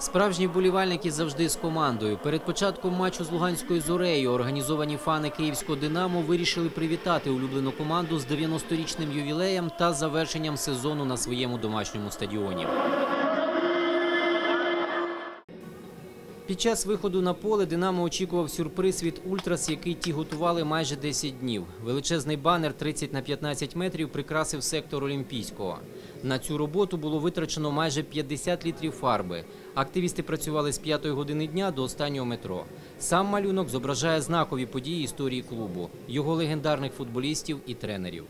Справжні вболівальники завжди з командою. Перед початком матчу з Луганською зорею організовані фани київського Динамо вирішили привітати улюблену команду з 90-річним ювілеєм та завершенням сезону на своєму домашньому стадіоні. Під час виходу на поле Динамо очікував сюрприз від Ультрас, який ті готували майже 10 днів. Величезний банер 30 на 15 метрів прикрасив сектор Олімпійського. На цю роботу було витрачено майже 50 літрів фарби. Активісти працювали з 5 години дня до останнього метро. Сам малюнок зображає знакові події історії клубу, його легендарних футболістів і тренерів.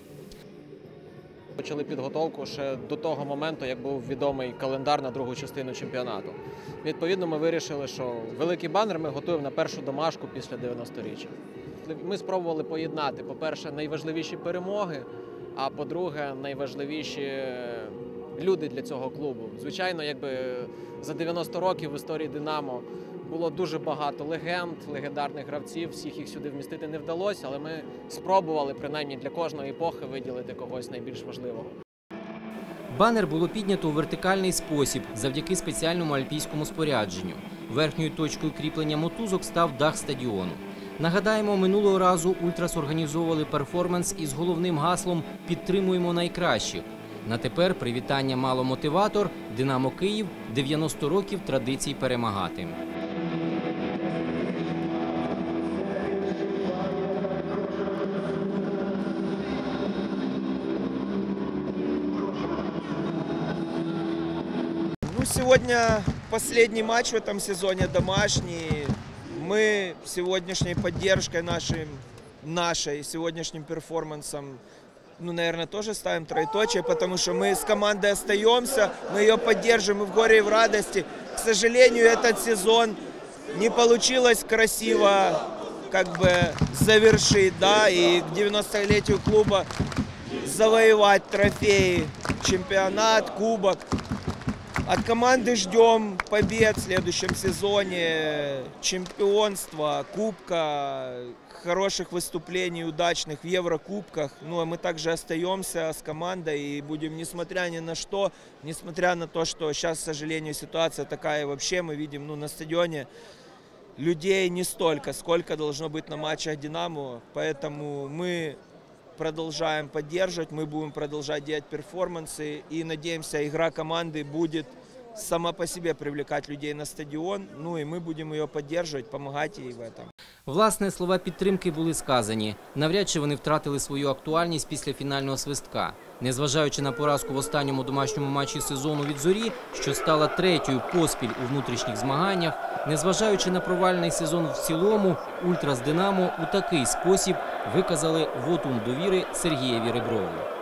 Почали підготовку ще до того моменту, як був відомий календар на другу частину чемпіонату. Відповідно, ми вирішили, що великий банер ми готуємо на першу домашку після 90-річчя. Ми спробували поєднати, по-перше, найважливіші перемоги, а по-друге, найважливіші е, люди для цього клубу. Звичайно, якби за 90 років в історії Динамо було дуже багато легенд, легендарних гравців. Всіх їх сюди вмістити не вдалося, але ми спробували принаймні для кожної епохи виділити когось найбільш важливого. Банер було піднято у вертикальний спосіб завдяки спеціальному альпійському спорядженню. Верхньою точкою кріплення мотузок став дах стадіону. Нагадаємо, минулого разу Ультрас організовували перформанс із головним гаслом Підтримуємо найкращих. На тепер привітання мало мотиватор Динамо Київ 90 років традицій перемагати. Сегодня последний матч в этом сезоне домашний. Мы сегодняшней поддержкой нашей, нашей сегодняшним перформансом, ну, наверное, тоже ставим троеточие, потому что мы с командой остаемся, мы ее поддерживаем и в горе, и в радости. К сожалению, этот сезон не получилось красиво как бы завершить, да, и к 90-летию клуба завоевать трофеи, чемпионат, кубок. От команды ждем побед в следующем сезоне, чемпионства, кубка, хороших выступлений удачных в Еврокубках. Ну а мы также остаемся с командой и будем, несмотря ни на что, несмотря на то, что сейчас, к сожалению, ситуация такая вообще, мы видим ну, на стадионе людей не столько, сколько должно быть на матчах «Динамо». Поэтому мы продолжаем поддерживать, мы будем продолжать делать перформансы и надеемся, игра команды будет сама по себе привлекать людей на стадион, ну и мы будем ее поддерживать, помогать ей в этом. Власне, слова підтримки були сказані. Навряд чи вони втратили свою актуальність після фінального свистка. Незважаючи на поразку в останньому домашньому матчі сезону від зорі, що стала третьою поспіль у внутрішніх змаганнях, незважаючи на провальний сезон в цілому, Ультрас Динамо у такий спосіб виказали вотум довіри Сергієві Реброву.